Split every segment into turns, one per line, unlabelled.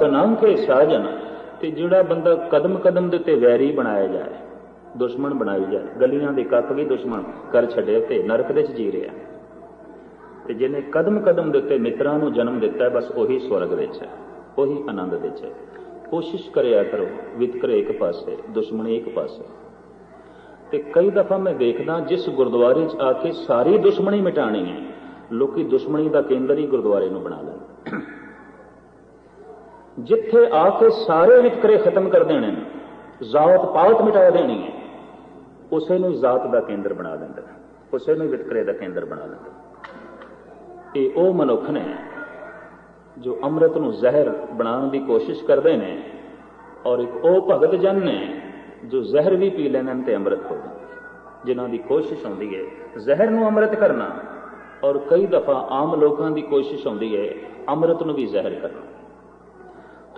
ਨਾਮ ਕੇ ਸਾਜਨ ਤੇ ਜਿਹੜਾ ਬੰਦਾ ਕਦਮ ਕਦਮ ਦੇ ਉੱਤੇ ਵੈਰੀ ਬਣਾਇਆ ਜਾਏ, ਦੁਸ਼ਮਣ ਬਣਾਈ ਜਾਏ, ਗਲੀਆਂ ਦੇ ਕੱਪ ਵੀ ਦੁਸ਼ਮਣ ਕਰ ਛੱਡੇ ਤੇ ਨਰਕ ਦੇ ਚ ਜੀ ਰਿਹਾ। ਤੇ ਜਿਹਨੇ ਕਦਮ ਕਦਮ ਦੇ ਉੱਤੇ ਮਿੱਤਰਾਂ ਨੂੰ ਜਨਮ ਦਿੱਤਾ, ਬਸ ਉਹੀ ਸਵਰਗ ਵਿੱਚ ਹੈ, ਉਹੀ ਆਨੰਦ ਵਿੱਚ ਹੈ। ਕੋਸ਼ਿਸ਼ ਕਰਿਆ ਕਰੋ, ਵਿਤਕਰੇ ਇੱਕ ਪਾਸੇ, ਦੁਸ਼ਮਣੀ ਇੱਕ ਪਾਸੇ। ਤੇ ਕਈ ਦਫਾ ਮੈਂ ਦੇਖਦਾ, ਜਿਸ ਗੁਰਦੁਆਰੇ 'ਚ ਆ ਕੇ ਸਾਰੀ ਦੁਸ਼ਮਣੀ ਮਿਟਾਣੀ ਹੈ, ਲੋਕੀ ਦੁਸ਼ਮਣੀ ਦਾ ਕੇਂਦਰ ਹੀ ਗੁਰਦੁਆਰੇ ਨੂੰ ਬਣਾ ਲੈਂਦੇ ਜਿੱਥੇ ਆ ਕੇ ਸਾਰੇ ਵਿਤਕਰੇ ਖਤਮ ਕਰ ਦੇਣੇ ਨੇ, ਜ਼ਾਤ ਪਾਤ ਮਿਟਾ ਦੇਣੀ ਹੈ, ਉਸੇ ਨੂੰ ਜ਼ਾਤ ਦਾ ਕੇਂਦਰ ਬਣਾ ਦਿੰਦਾ ਉਸੇ ਨੂੰ ਵਿਤਕਰੇ ਦਾ ਕੇਂਦਰ ਬਣਾ ਦਿੰਦਾ ਇਹ ਉਹ ਮਨੁੱਖ ਨੇ ਜੋ ਅੰਮ੍ਰਿਤ ਨੂੰ ਜ਼ਹਿਰ ਬਣਾਉਣ ਦੀ ਕੋਸ਼ਿਸ਼ ਕਰਦੇ ਨੇ ਔਰ ਇੱਕ ਉਹ ਭਗਤ ਜਨ ਨੇ ਜੋ ਜ਼ਹਿਰ ਵੀ ਪੀ ਲੈਣ ਤੇ ਅੰਮ੍ਰਿਤ ਹੋ ਜਾਂਦੇ ਜਿਨ੍ਹਾਂ ਦੀ ਕੋਸ਼ਿਸ਼ ਹੁੰਦੀ ਹੈ ਜ਼ਹਿਰ ਨੂੰ ਅੰਮ੍ਰਿਤ ਕਰਨਾ ਔਰ ਕਈ ਦਫਾ ਆਮ ਲੋਕਾਂ ਦੀ ਕੋਸ਼ਿਸ਼ ਹੁੰਦੀ ਹੈ ਅੰਮ੍ਰਿਤ ਨੂੰ ਵੀ ਜ਼ਹਿਰ ਕਰਨਾ।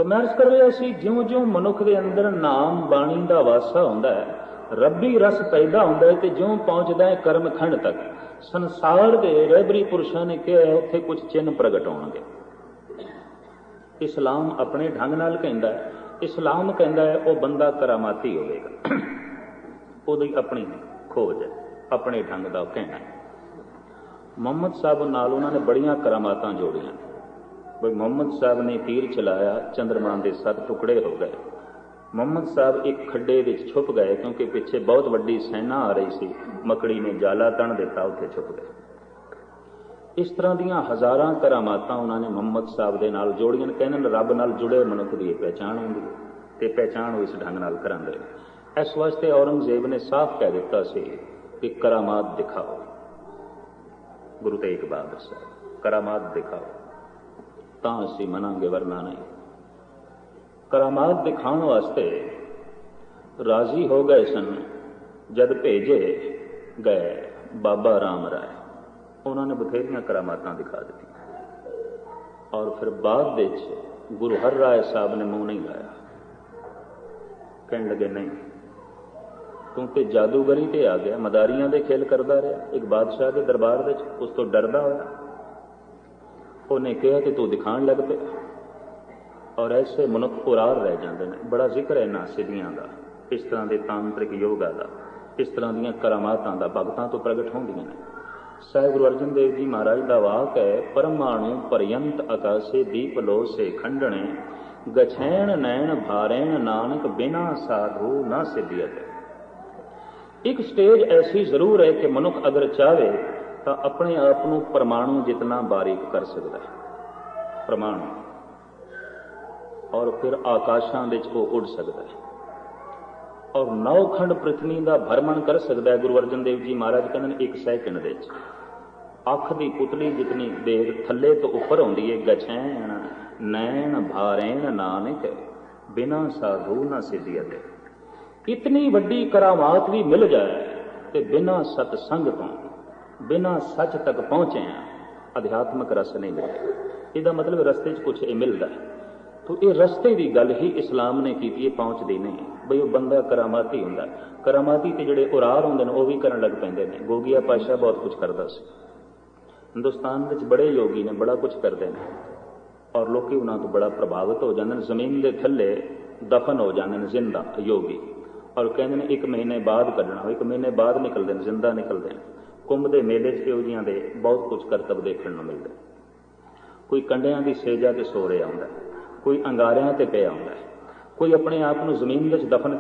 ਤਾਂ ਮੈਂ ਅਰਜ਼ ਕਰ ਰਿਹਾ ਸੀ ਜਿਉਂ-ਜਿਉਂ ਮਨੁੱਖ ਦੇ ਅੰਦਰ ਨਾਮ ਬਾਣੀ ਦਾ ਵਾਸਾ ਹੁੰਦਾ ਹੈ ਰੱਬੀ ਰਸ ਪੈਦਾ ਹੁੰਦਾ ਹੈ ਤੇ ਜਿਉਂ ਪਹੁੰਚਦਾ ਹੈ ਕਰਮ ਖੰਡ ਤੱਕ। ਸੰਸਾਰ ਦੇ ਰਹਿਬਰੀ ਪੁਰਸ਼ਾਂ ਨੇ ਕਿਹਾ ਹੈ, ਉੱਥੇ ਕੁਝ ਚਿੰਨ ਪ੍ਰਗਟ ਹੋਣਗੇ। ਇਸਲਾਮ ਆਪਣੇ ਢੰਗ ਨਾਲ ਕਹਿੰਦਾ ਹੈ ਇਸਲਾਮ ਕਹਿੰਦਾ ਹੈ ਉਹ ਬੰਦਾ ਕਰਾਮਾਤੀ ਹੋਵੇਗਾ। ਉਹਦੀ ਆਪਣੀ ਖੋਜ ਹੈ ਆਪਣੇ ਢੰਗ ਦਾ ਉਹ ਕਹਿਣਾ ਮੁਹੰਮਦ ਸਾਹਿਬ ਨਾਲ ਉਹਨਾਂ ਨੇ ਬੜੀਆਂ ਕਰਾਮਾਤਾਂ ਜੋੜੀਆਂ। ਬਈ ਮੁਹੰਮਦ ਸਾਹਿਬ ਨੇ ਤੀਰ ਚਲਾਇਆ ਚੰਦਰਮਾ ਦੇ ਸੱਤ ਟੁਕੜੇ ਹੋ ਗਏ। ਮੁਹੰਮਦ ਸਾਹਿਬ ਇੱਕ ਖੱਡੇ ਵਿੱਚ ਛੁਪ ਗਏ ਕਿਉਂਕਿ ਪਿੱਛੇ ਬਹੁਤ ਵੱਡੀ ਸੈਨਾ ਆ ਰਹੀ ਸੀ। ਮਕੜੀ ਨੇ ਜਾਲਾ ਤਣ ਦਿੱਤਾ, ਉੱਥੇ ਛੁਪ ਗਏ। ਇਸ ਤਰ੍ਹਾਂ ਦੀਆਂ ਹਜ਼ਾਰਾਂ ਕਰਾਮਾਤਾਂ ਉਹਨਾਂ ਨੇ ਮੁਹੰਮਦ ਸਾਹਿਬ ਦੇ ਨਾਲ ਜੋੜੀਆਂ ਕਹਿੰਦੇ ਨੇ ਰੱਬ ਨਾਲ ਜੁੜੇ ਮਨੁੱਖ ਦੀ ਇਹ ਪਹਿਚਾਣ ਹੁੰਦੀ ਤੇ ਪਹਿਚਾਣ ਉਹ ਇਸ ਢੰਗ ਨਾਲ ਕਰਾਂਦੇ ਨੇ। ਇਸ ਵਾਸਤੇ ਔਰੰਗਜ਼ੇਬ ਨੇ ਸਾਫ਼ ਕਹਿ ਦਿੱਤਾ ਸੀ ਕਿ ਕਰਾਮਾਤ ਦਿਖਾਓ। ਗੁਰੂ ਤੇਗ ਬਹਾਦਰ ਸਾਹਿਬ, ਕਰਾਮਾਤ ਦਿਖਾਓ। ਤਾਂ ਅਸੀਂ ਮੰਨਾਂਗੇ ਵਰਨਾ ਨਹੀਂ। ਕਰਾਮਾਤ ਦਿਖਾਉਣ ਵਾਸਤੇ ਰਾਜ਼ੀ ਹੋ ਗਏ ਸਨ, ਜਦ ਭੇਜੇ ਗਏ ਬਾਬਾ ਰਾਮ ਰਾਏ। ਉਹਨਾਂ ਨੇ ਬਥੇਰੀਆਂ ਕਰਾਮਾਤਾਂ ਦਿਖਾ ਦਿੱਤੀਆਂ। ਔਰ ਫਿਰ ਬਾਅਦ ਵਿੱਚ ਗੁਰੂ ਹਰ ਰਾਏ ਸਾਹਿਬ ਨੇ ਮੂੰਹ ਨਹੀਂ ਲਾਇਆ। ਕਹਿਣ ਲੱਗੇ, ਨਹੀਂ, ਤੂੰ ਤੇ ਜਾਦੂਗਰੀ ਤੇ ਆ ਗਿਆ, ਮਦਾਰੀਆਂ ਦੇ ਖੇਲ ਕਰਦਾ ਰਿਹਾ। ਇੱਕ ਬਾਦਸ਼ਾਹ ਦੇ ਦਰਬਾਰ ਵਿੱਚ ਉਸ ਤੋਂ ਡਰਦਾ ਹੋਇਆ। ਉਹਨੇ ਕਿਹਾ ਕਿ ਤੂੰ ਦਿਖਾਣ ਲੱਗ ਪਿਆ। ਔਰ ਐਸੇ ਮਨੁੱਖ ਉਰਾਰ ਰਹਿ ਜਾਂਦੇ ਨੇ। ਬੜਾ ਜ਼ਿਕਰ ਹੈ ਨਾ ਸਿੱਧੀਆਂ ਦਾ ਇਸ ਤਰ੍ਹਾਂ ਦੇ ਤਾਂਤਰਿਕ ਯੋਗਾ ਦਾ ਇਸ ਤਰ੍ਹਾਂ ਦੀਆਂ ਕਰਾਮਾਤਾਂ ਦਾ, ਭਗਤਾਂ ਤੋਂ ਪ੍ਰਗਟ ਹੁੰਦੀਆਂ ਨੇ। ਸਾਹਿਬ ਗੁਰੂ ਅਰਜਨ ਦੇਵ ਜੀ ਮਹਾਰਾਜ ਦਾ ਵਾਕ ਹੈ, ਪਰਮਾਣੂ ਪਰਯੰਤ ਆਕਾਸ਼ੇ ਦੀਪ ਲੋ ਸੇ ਖੰਡਣੇ, ਗਛੈਣ ਨੈਣ ਭਾਰੈਣ ਨਾਨਕ ਬਿਨਾ ਸਾਧੂ ਨਾ ਸਿੱਧਿਅਤ। ਇੱਕ ਸਟੇਜ ਐਸੀ ਜ਼ਰੂਰ ਹੈ ਕਿ ਮਨੁੱਖ ਅਗਰ ਚਾਹੇ ਤਾਂ ਆਪਣੇ ਆਪ ਨੂੰ ਪਰਮਾਣੂ ਜਿਤਨਾ ਬਾਰੀਕ ਕਰ ਸਕਦਾ ਹੈ। ਪਰਮਾਣੂ। ਔਰ ਫਿਰ ਆਕਾਸ਼ਾਂ ਵਿੱਚ ਉਹ ਉੱਡ ਸਕਦਾ ਹੈ। ਔਰ ਨੌਖੰਡ ਪ੍ਰithvi ਦਾ ਭਰਮਣ ਕਰ ਸਕਦਾ ਹੈ, ਗੁਰੂ ਅਰਜਨ ਦੇਵ ਜੀ ਮਹਾਰਾਜ ਕਹਿੰਦੇ ਨੇ, ਇੱਕ ਸੈਕਿੰਡ ਦੇ ਵਿੱਚ। ਅੱਖ ਦੀ ਪੁਤਲੀ ਜਿਤਨੀ ਦੇਰ ਥੱਲੇ ਤੋਂ ਉੱਪਰ ਆਉਂਦੀ ਹੈ ਗਛੈਣ, ਨੈਣ, ਭਾਰੈਣ ਨਾਨਕ, ਬਿਨਾ ਸਾਧੂ ਨਾ ਸਿੱਧੀਅਤੇ ਇਤਨੀ ਵੱਡੀ ਕਰਾਮਾਤ ਵੀ ਮਿਲ ਜਾਏ ਤੇ ਬਿਨਾ ਸਤ ਸੰਗ ਤੋਂ ਬਿਨਾ ਸੱਚ ਤੱਕ ਪਹੁੰਚੇ ਆ, ਅਧਿਆਤਮਕ ਰਸ ਨਹੀਂ ਮਿਲਿਆ। ਇਹਦਾ ਮਤਲਬ ਰਸਤੇ 'ਚ ਕੁਝ ਇਹ ਮਿਲਦਾ ਹੈ। ਤੋ ਇਹ ਰਸਤੇ ਦੀ ਗੱਲ ਹੀ ਇਸਲਾਮ ਨੇ ਕੀਤੀ, ਇਹ ਪਹੁੰਚਦੀ ਨਹੀਂ। ਬਈ ਉਹ ਬੰਦਾ ਕਰਾਮਾਤੀ ਹੁੰਦਾ ਕਰਾਮਾਤੀ ਤੇ ਜਿਹੜੇ ਉਰਾਰ ਹੁੰਦੇ ਨੇ, ਉਹ ਵੀ ਕਰਨ ਲੱਗ ਪੈਂਦੇ ਨੇ। ਗੋਗੀਆ ਪਾਸ਼ਾ ਬਹੁਤ ਕੁਝ ਕਰਦਾ ਸੀ। ਹਿੰਦੁਸਤਾਨ ਵਿੱਚ ਬੜੇ ਯੋਗੀ ਨੇ, ਬੜਾ ਕੁਝ ਕਰਦੇ ਨੇ। ਔਰ ਲੋਕੀ ਉਹਨਾਂ ਤੋਂ ਬੜਾ ਪ੍ਰਭਾਵਿਤ ਹੋ ਜਾਂਦੇ ਨੇ। ਜ਼ਮੀਨ ਦੇ ਥੱਲੇ ਦਫਨ ਹੋ ਜਾਂਦੇ ਨੇ, ਜ਼ਿੰਦਾ, ਯੋਗੀ। ਔਰ ਕਹਿੰਦੇ ਨੇ, ਇੱਕ ਮਹੀਨੇ ਬਾਅਦ ਕੱਢਣਾ, ਇੱਕ ਮਹੀਨੇ ਬਾਅਦ ਨਿਕਲਦੇ ਨੇ, ਜ਼ਿੰਦਾ ਨਿਕਲਦੇ ਨੇ। ਕੁੰਭ ਦੇ ਮੇਲੇ 'ਚ ਇਹੋ ਜੀਆਂ ਦੇ ਬਹੁਤ ਕੁਝ ਕਰਤਬ ਦੇਖਣ ਨੂੰ ਮਿਲਦੇ। ਕੋਈ ਕੰਡਿਆਂ ਦੀ ਸੇਜਾ ਤੇ ਸੋ ਰਿਹਾ ਹੁੰਦਾ ਕੋਈ ਅੰਗਾਰਿਆਂ ਤੇ ਪਿਆ ਹੁੰਦਾ ਕੋਈ ਆਪਣੇ ਆਪ ਨੂੰ ਜ਼ਮੀਨ ਵਿੱਚ ਦਫਨ